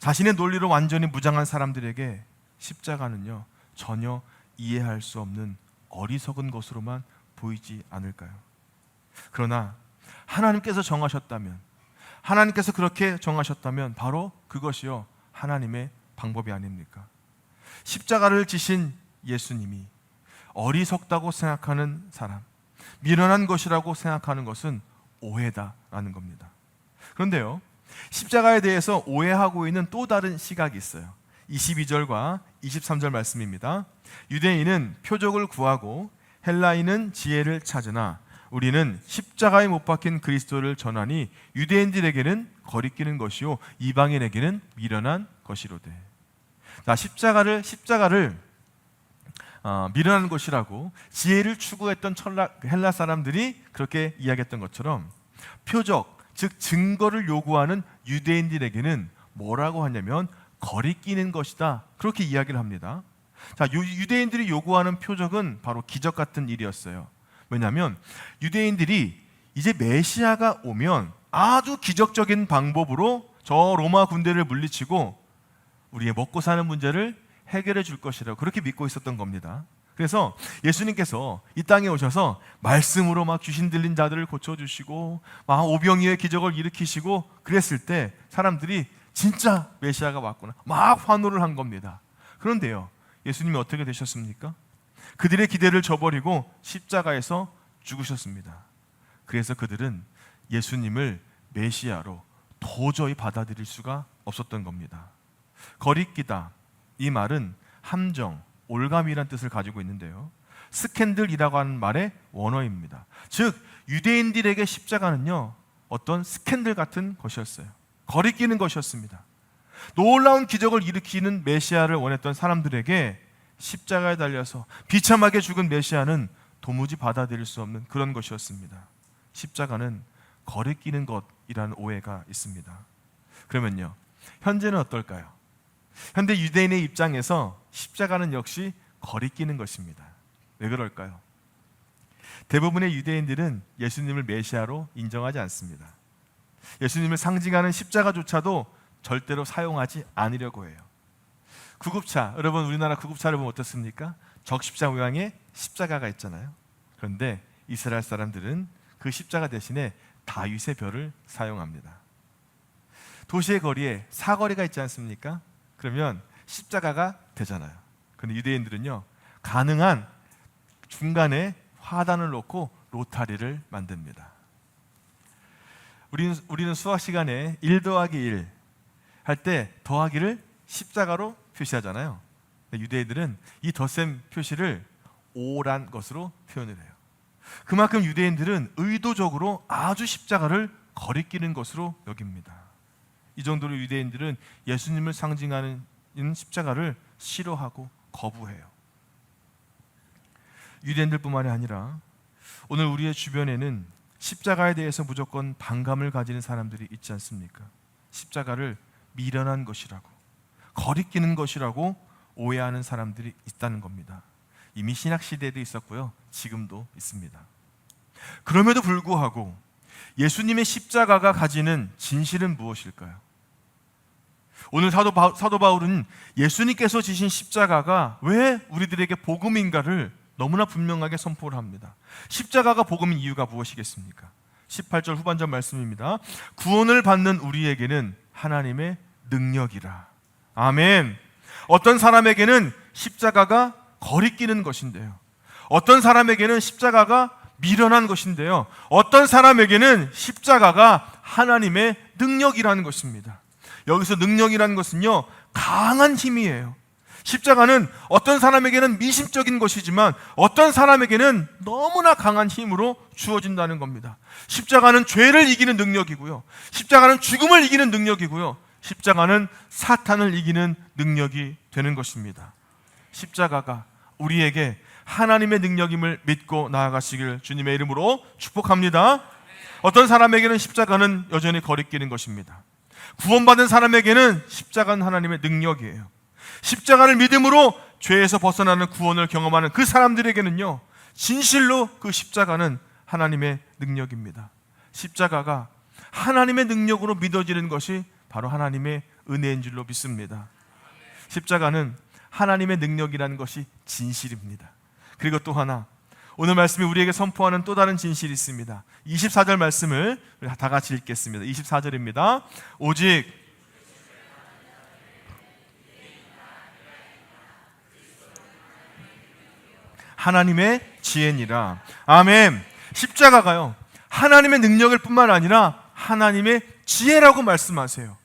자신의 논리로 완전히 무장한 사람들에게 십자가는요 전혀 이해할 수 없는 어리석은 것으로만 보이지 않을까요? 그러나 하나님께서 정하셨다면 하나님께서 그렇게 정하셨다면 바로 그것이요 하나님의 방법이 아닙니까? 십자가를 지신 예수님이 어리석다고 생각하는 사람, 미련한 것이라고 생각하는 것은 오해다라는 겁니다. 그런데요, 십자가에 대해서 오해하고 있는 또 다른 시각이 있어요. 22절과 23절 말씀입니다. 유대인은 표적을 구하고 헬라인은 지혜를 찾으나 우리는 십자가에 못 박힌 그리스도를 전하니 유대인들에게는 거리끼는 것이요 이방인에게는 미련한 것이로되. 자, 십자가를 십자가를 어, 미련한 것이라고 지혜를 추구했던 헬라 사람들이 그렇게 이야기했던 것처럼 표적, 즉 증거를 요구하는 유대인들에게는 뭐라고 하냐면 거리끼는 것이다. 그렇게 이야기를 합니다. 자, 유, 유대인들이 요구하는 표적은 바로 기적 같은 일이었어요. 왜냐하면 유대인들이 이제 메시아가 오면 아주 기적적인 방법으로 저 로마 군대를 물리치고 우리의 먹고 사는 문제를 해결해 줄 것이라고 그렇게 믿고 있었던 겁니다. 그래서 예수님께서 이 땅에 오셔서 말씀으로 막 귀신 들린 자들을 고쳐 주시고 막 오병이의 기적을 일으키시고 그랬을 때 사람들이 진짜 메시아가 왔구나 막 환호를 한 겁니다. 그런데요 예수님이 어떻게 되셨습니까? 그들의 기대를 저버리고 십자가에서 죽으셨습니다. 그래서 그들은 예수님을 메시아로 도저히 받아들일 수가 없었던 겁니다. 거리끼다 이 말은 함정, 올감이란 뜻을 가지고 있는데요. 스캔들이라고 하는 말의 원어입니다. 즉 유대인들에게 십자가는요 어떤 스캔들 같은 것이었어요. 거리끼는 것이었습니다. 놀라운 기적을 일으키는 메시아를 원했던 사람들에게 십자가에 달려서 비참하게 죽은 메시아는 도무지 받아들일 수 없는 그런 것이었습니다. 십자가는 거리끼는 것이라는 오해가 있습니다. 그러면요, 현재는 어떨까요? 현대 유대인의 입장에서 십자가는 역시 거리끼는 것입니다. 왜 그럴까요? 대부분의 유대인들은 예수님을 메시아로 인정하지 않습니다. 예수님을 상징하는 십자가조차도 절대로 사용하지 않으려고 해요. 구급차, 여러분 우리나라 구급차를 보면 어떻습니까? 적십자 모양의 십자가가 있잖아요. 그런데 이스라엘 사람들은 그 십자가 대신에 다윗의 별을 사용합니다. 도시의 거리에 사거리가 있지 않습니까? 그러면 십자가가 되잖아요. 그런데 유대인들은요, 가능한 중간에 화단을 놓고 로타리를 만듭니다. 우리는, 우리는 수학 시간에 1 더하기 1 할 때 더하기를 십자가로 표시하잖아요. 유대인들은 이 덧셈 표시를 5란 것으로 표현을 해요. 그만큼 유대인들은 의도적으로 아주 십자가를 거리끼는 것으로 여깁니다. 이 정도로 유대인들은 예수님을 상징하는 십자가를 싫어하고 거부해요. 유대인들뿐만이 아니라 오늘 우리의 주변에는 십자가에 대해서 무조건 반감을 가지는 사람들이 있지 않습니까? 십자가를 미련한 것이라고 거리끼는 것이라고 오해하는 사람들이 있다는 겁니다. 이미 신약 시대에도 있었고요. 지금도 있습니다. 그럼에도 불구하고 예수님의 십자가가 가지는 진실은 무엇일까요? 오늘 사도, 바, 사도 바울은 예수님께서 지신 십자가가 왜 우리들에게 복음인가를 너무나 분명하게 선포를 합니다. 십자가가 복음인 이유가 무엇이겠습니까? 18절 후반절 말씀입니다. 구원을 받는 우리에게는 하나님의 능력이라. 아멘. 어떤 사람에게는 십자가가 거리끼는 것인데요. 어떤 사람에게는 십자가가 미련한 것인데요. 어떤 사람에게는 십자가가 하나님의 능력이라는 것입니다. 여기서 능력이라는 것은요, 강한 힘이에요. 십자가는 어떤 사람에게는 미심적인 것이지만 어떤 사람에게는 너무나 강한 힘으로 주어진다는 겁니다. 십자가는 죄를 이기는 능력이고요. 십자가는 죽음을 이기는 능력이고요. 십자가는 사탄을 이기는 능력이 되는 것입니다. 십자가가 우리에게 하나님의 능력임을 믿고 나아가시길 주님의 이름으로 축복합니다. 어떤 사람에게는 십자가는 여전히 거리끼는 것입니다. 구원받은 사람에게는 십자가는 하나님의 능력이에요. 십자가를 믿음으로 죄에서 벗어나는 구원을 경험하는 그 사람들에게는요, 진실로 그 십자가는 하나님의 능력입니다. 십자가가 하나님의 능력으로 믿어지는 것이 바로 하나님의 은혜인 줄로 믿습니다. 십자가는 하나님의 능력이라는 것이 진실입니다. 그리고 또 하나 오늘 말씀이 우리에게 선포하는 또 다른 진실이 있습니다. 24절 말씀을 다 같이 읽겠습니다. 24절입니다. 오직 하나님의 지혜니라. 아멘. 십자가가요. 하나님의 능력일 뿐만 아니라 하나님의 지혜라고 말씀하세요.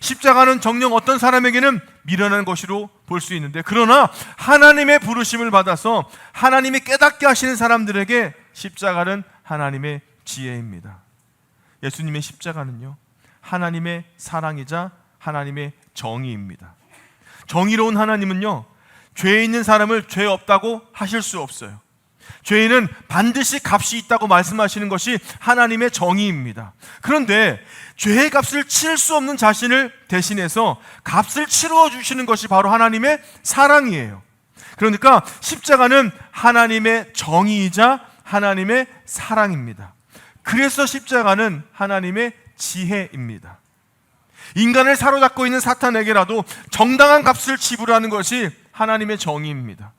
십자가는 정녕 어떤 사람에게는 미련한 것으로 볼 수 있는데 그러나 하나님의 부르심을 받아서 하나님이 깨닫게 하시는 사람들에게 십자가는 하나님의 지혜입니다. 예수님의 십자가는요. 하나님의 사랑이자 하나님의 정의입니다. 정의로운 하나님은요. 죄 있는 사람을 죄 없다고 하실 수 없어요. 죄인은 반드시 값이 있다고 말씀하시는 것이 하나님의 정의입니다. 그런데 죄의 값을 치를 수 없는 자신을 대신해서 값을 치루어 주시는 것이 바로 하나님의 사랑이에요. 그러니까 십자가는 하나님의 정의이자 하나님의 사랑입니다. 그래서 십자가는 하나님의 지혜입니다. 인간을 사로잡고 있는 사탄에게라도 정당한 값을 지불하는 것이 하나님의 정의입니다.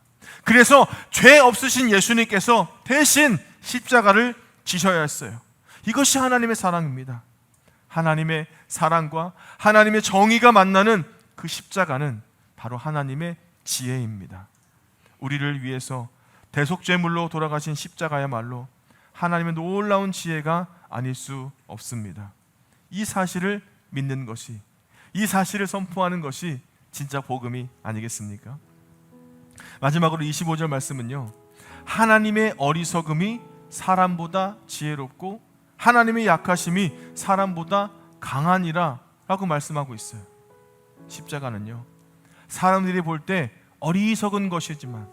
그래서 죄 없으신 예수님께서 대신 십자가를 지셔야 했어요. 이것이 하나님의 사랑입니다. 하나님의 사랑과 하나님의 정의가 만나는 그 십자가는 바로 하나님의 지혜입니다. 우리를 위해서 대속죄물로 돌아가신 십자가야말로 하나님의 놀라운 지혜가 아닐 수 없습니다. 이 사실을 믿는 것이 이 사실을 선포하는 것이 진짜 복음이 아니겠습니까? 마지막으로 25절 말씀은요. 하나님의 어리석음이 사람보다 지혜롭고 하나님의 약하심이 사람보다 강하니라 라고 말씀하고 있어요. 십자가는요. 사람들이 볼 때 어리석은 것이지만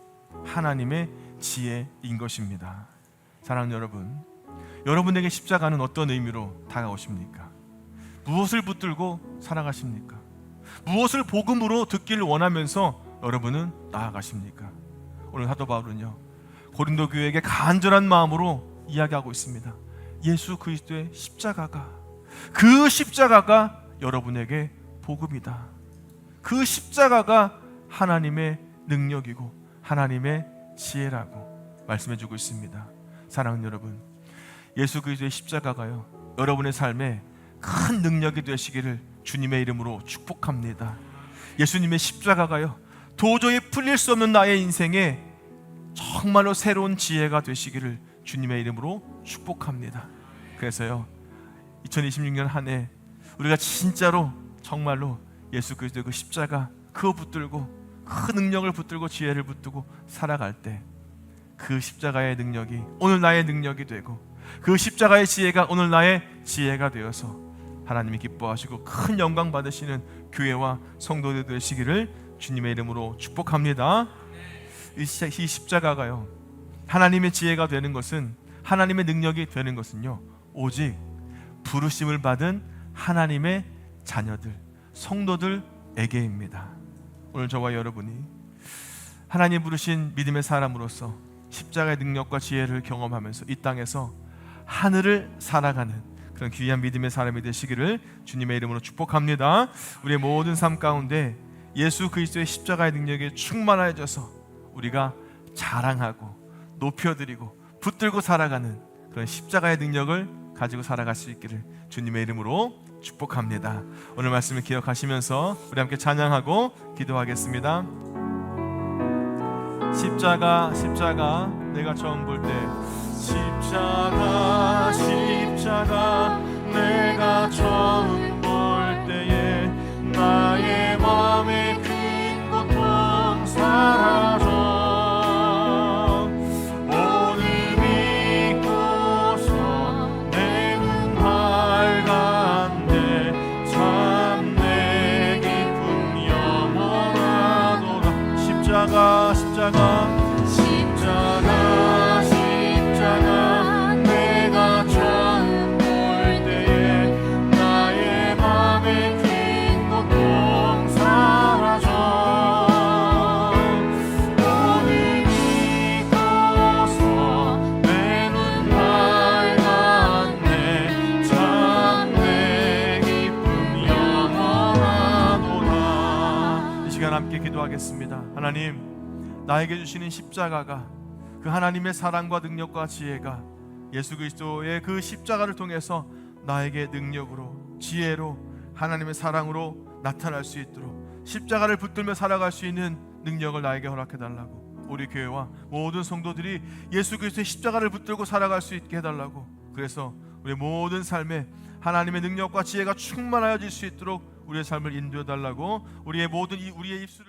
하나님의 지혜인 것입니다. 사랑하는 여러분, 여러분에게 십자가는 어떤 의미로 다가오십니까? 무엇을 붙들고 살아가십니까? 무엇을 복음으로 듣기를 원하면서 여러분은 나아가십니까? 오늘 사도 바울은요 고린도 교회에게 간절한 마음으로 이야기하고 있습니다. 예수 그리스도의 십자가가 그 십자가가 여러분에게 복음이다. 그 십자가가 하나님의 능력이고 하나님의 지혜라고 말씀해 주고 있습니다. 사랑하는 여러분, 예수 그리스도의 십자가가요. 여러분의 삶에 큰 능력이 되시기를 주님의 이름으로 축복합니다. 예수님의 십자가가요. 도저히 풀릴 수 없는 나의 인생에 정말로 새로운 지혜가 되시기를 주님의 이름으로 축복합니다. 그래서요. 2026년 한 해 우리가 진짜로 정말로 예수 그리스도의 그 십자가 그거 붙들고 그 능력을 붙들고 지혜를 붙들고 살아갈 때 그 십자가의 능력이 오늘 나의 능력이 되고 그 십자가의 지혜가 오늘 나의 지혜가 되어서 하나님이 기뻐하시고 큰 영광 받으시는 교회와 성도들 되시기를 주님의 이름으로 축복합니다. 이 십자가가요. 하나님의 지혜가 되는 것은 하나님의 능력이 되는 것은요. 오직 부르심을 받은 하나님의 자녀들, 성도들에게입니다. 오늘 저와 여러분이 하나님 부르신 믿음의 사람으로서 십자가의 능력과 지혜를 경험하면서 이 땅에서 하늘을 살아가는 그런 귀한 믿음의 사람이 되시기를 주님의 이름으로 축복합니다. 우리의 모든 삶 가운데 예수 그리스도의 십자가의 능력에 충만해져서 우리가 자랑하고 높여드리고 붙들고 살아가는 그런 십자가의 능력을 가지고 살아갈 수 있기를 주님의 이름으로 축복합니다. 오늘 말씀을 기억하시면서 우리 함께 찬양하고 기도하겠습니다. 십자가 십자가 내가 처음 볼 때 십자가 십자가 내가 처음 십자가 십자가 기도하겠습니다. 하나님, 나에게 주시는 십자가가 그 하나님의 사랑과 능력과 지혜가 예수 그리스도의 그 십자가를 통해서 나에게 능력으로 지혜로 하나님의 사랑으로 나타날 수 있도록 십자가를 붙들며 살아갈 수 있는 능력을 나에게 허락해 달라고 우리 교회와 모든 성도들이 예수 그리스도의 십자가를 붙들고 살아갈 수 있게 해달라고 그래서 우리 모든 삶에 하나님의 능력과 지혜가 충만하여질 수 있도록 우리의 삶을 인도해 달라고 우리의 모든 이 우리의 입술을